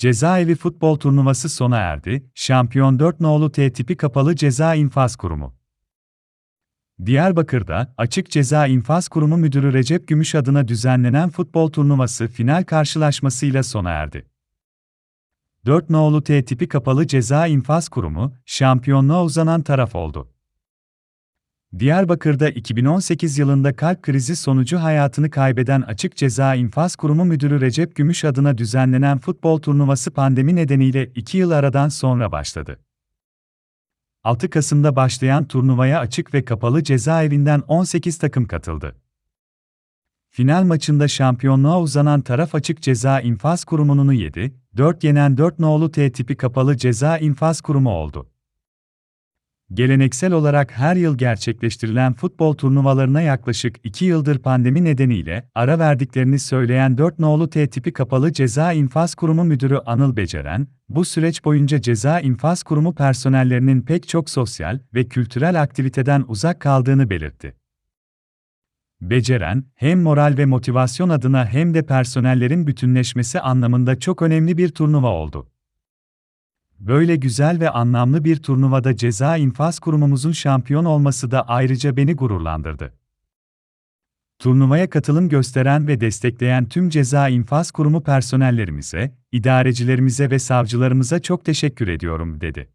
Cezaevi futbol turnuvası sona erdi, şampiyon 4 nolu T tipi kapalı ceza infaz kurumu. Diyarbakır'da, Açık Ceza İnfaz Kurumu Müdürü Recep Gümüş adına düzenlenen futbol turnuvası final karşılaşmasıyla sona erdi. 4 nolu T tipi kapalı ceza infaz kurumu, şampiyonluğa uzanan taraf oldu. Diyarbakır'da 2018 yılında kalp krizi sonucu hayatını kaybeden Açık Ceza İnfaz Kurumu Müdürü Recep Gümüş adına düzenlenen futbol turnuvası pandemi nedeniyle 2 yıl aradan sonra başladı. 6 Kasım'da başlayan turnuvaya açık ve kapalı cezaevinden 18 takım katıldı. Final maçında şampiyonluğa uzanan taraf Açık Ceza İnfaz Kurumu'nu 7, 4 yenen 4 nolu T tipi kapalı ceza infaz kurumu oldu. Geleneksel olarak her yıl gerçekleştirilen futbol turnuvalarına yaklaşık 2 yıldır pandemi nedeniyle ara verdiklerini söyleyen 4 nolu T tipi kapalı ceza infaz kurumu müdürü Anıl Beceren, bu süreç boyunca ceza infaz kurumu personellerinin pek çok sosyal ve kültürel aktiviteden uzak kaldığını belirtti. Beceren, hem moral ve motivasyon adına hem de personellerin bütünleşmesi anlamında çok önemli bir turnuva oldu. Böyle güzel ve anlamlı bir turnuvada ceza infaz kurumumuzun şampiyon olması da ayrıca beni gururlandırdı. Turnuvaya katılım gösteren ve destekleyen tüm ceza infaz kurumu personellerimize, idarecilerimize ve savcılarımıza çok teşekkür ediyorum, dedi.